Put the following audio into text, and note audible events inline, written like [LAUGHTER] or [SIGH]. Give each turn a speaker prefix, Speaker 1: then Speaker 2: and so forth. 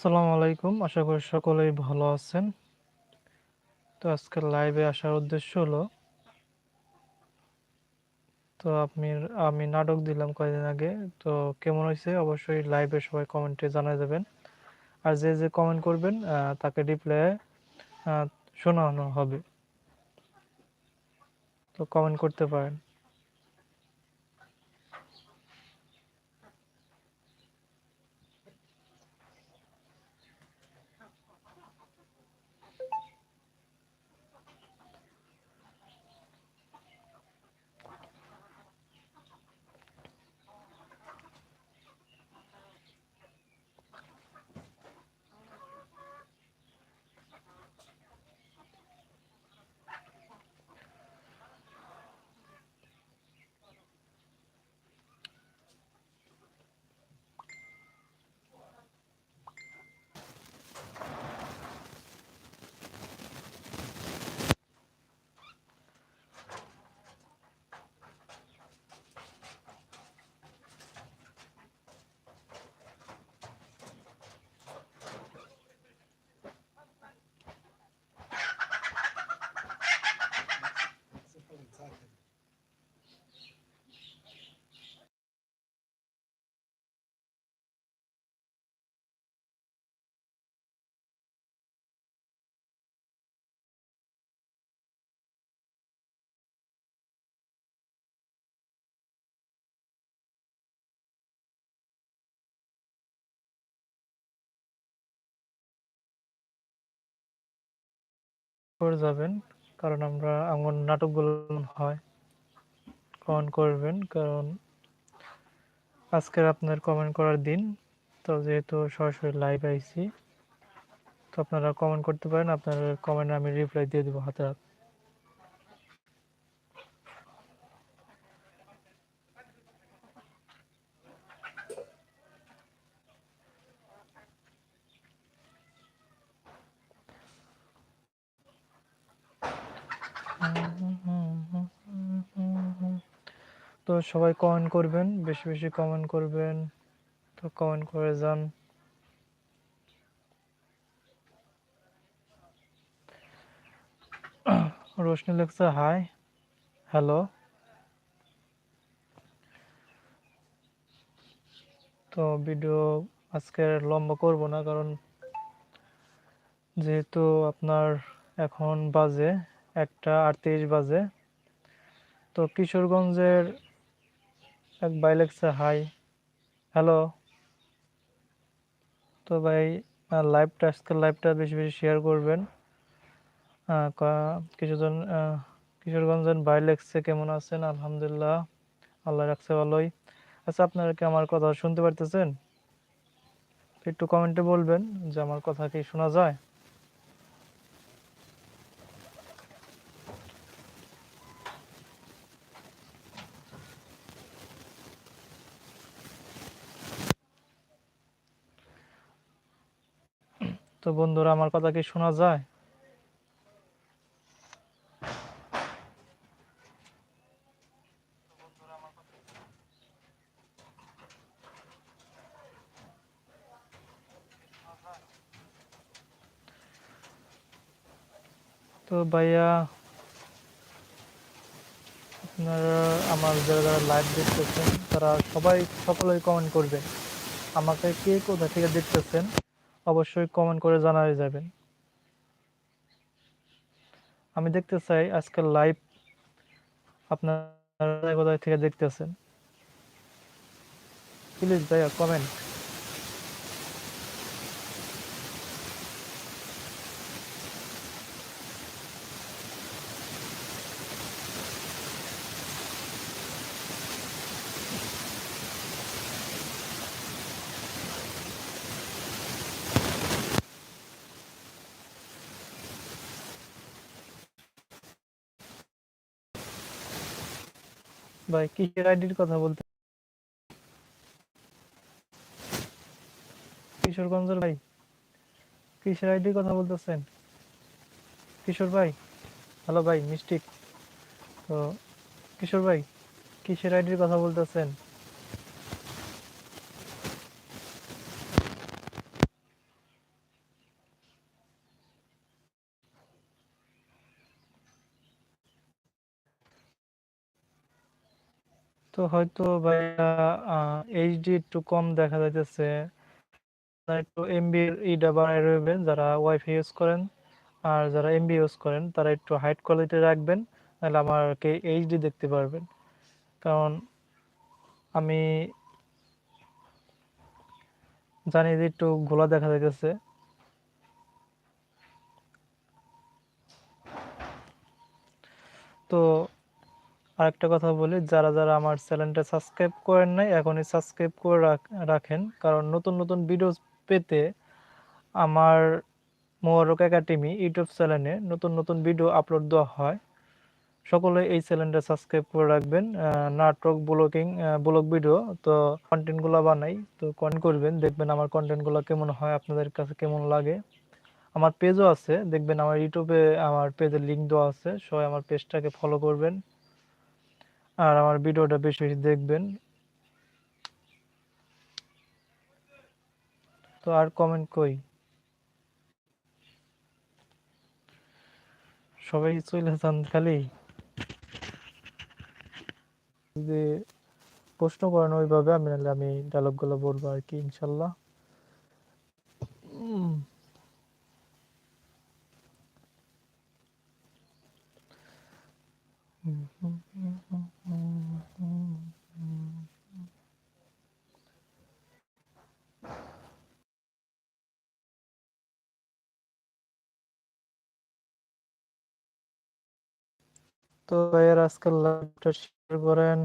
Speaker 1: আসসালামু আলাইকুম। আশা করি সকলেই ভালো আছেন। তো আজকের লাইভে আসার উদ্দেশ্য হলো, তো আপনি আমি নাটক দিলাম কয়েকদিন আগে। তো কেমন হয়েছে? অবশ্যই লাইভে সবাই কমেন্টে জানিয়ে দেবেন। আর যে যে কমেন্ট করবেন তাকে রিপ্লাই শোনানো হবে। তো কমেন্ট করতে পারেন। করে যাবেন, কারণ আমরা আমার নাটকগুলো হয়, কমেন্ট করবেন, কারণ আজকের আপনার কমেন্ট করার দিন। তো যেহেতু সরাসরি লাইভ আইছি, তো আপনারা কমেন্ট করতে পারেন, আপনার কমেন্ট আমি রিপ্লাই দিয়ে দেবো হাতে হাত। তো সবাই কমেন্ট করবেন, বেশি বেশি কমেন্ট করবেন, তো কমেন্ট করে যান। [COUGHS] রোশনি লেখছে হাই হ্যালো তো ভিডিও আজকে লম্বা করব না, কারণ যেহেতু আপনার এখন বাজে একটা আটত্রিশ বাজে, তো কিশোরগঞ্জের এক ভাই লেখছে হাই হ্যালো তো ভাই লাইভটা আজকের লাইভটা বেশি বেশি শেয়ার করবেন। কিছুজন কিশোরগঞ্জের ভাই লেখছে কেমন আছেন? আলহামদুলিল্লাহ, আল্লাহ রাখছে ভালোই। আচ্ছা আপনারা কি আমার কথা শুনতে পারতেছেন? একটু কমেন্টে বলবেন যে আমার কথা কি শোনা যায়? তো বন্ধুরা, আমার কথা কি শোনা যায়? তো ভাইয়া, আপনারা আমার যারা যারা লাইভ দেখতেছেন, তারা সবাই সকলেই কমেন্ট করবেন। আমাকে কে কোথা থেকে দেখতেছেন? অবশ্যই কমেন্ট করে জানাই যাবেন। আমি দেখতে চাই আজকাল লাইভ আপনারা কোথায় থেকে দেখতেছেন। প্লিজ ভাইয়া কমেন্ট ভাই কিসের আইডির কথা বলতে কিশোরগঞ্জের ভাই, কিসের আইডির কথা বলতেছেন? কিশোর ভাই, হ্যালো ভাই, মিষ্টি। তো, কিশোর ভাই, কিসের আইডির কথা বলতেছেন? হয়তো ভাইয়া এইচডি একটু কম দেখা যাইতেছে। একটু এমবি রইবেন, যারা ওয়াইফাই ইউজ করেন আর যারা এমবি ইউজ করেন, তারা একটু হাইট কোয়ালিটি রাখবেন, তাহলে আমাকে এইচডি দেখতে পারবেন। কারণ আমি জানি যে একটু গোলা দেখা যাইতেছে। তো আরেকটা কথা বলি, যারা যারা আমার চ্যানেলটা সাবস্ক্রাইব করেন নাই, এখনই সাবস্ক্রাইব করে রাখেন। কারণ নতুন নতুন ভিডিও পেতে আমার মোবারক একাডেমি ইউটিউব চ্যানেলে নতুন নতুন ভিডিও আপলোড দেওয়া হয়। সকলে এই চ্যানেলটা সাবস্ক্রাইব করে রাখবেন। নাটক, ব্লগিং ব্লগ ভিডিও তো কন্টেন্টগুলো বানাই, তো কমেন্ট করবেন, দেখবেন আমার কন্টেন্টগুলো কেমন হয়, আপনাদের কাছে কেমন লাগে। আমার পেজও আছে, দেখবেন আমার ইউটিউবে আমার পেজের লিঙ্ক দেওয়া আছে, সবাই আমার পেজটাকে ফলো করবেন। আর আমার ভিডিওটা বেশি বেশি দেখবেন। তো আর কমেন্ট কই? সবাই চলে যান খালি। যদি প্রশ্ন করেন ওইভাবে, আমি নাহলে আমি ডায়লগগুলো বলব আর কি, ইনশাল্লাহ। তো ভাইয়ের আজকাল লাইভটা শেয়ার করেন।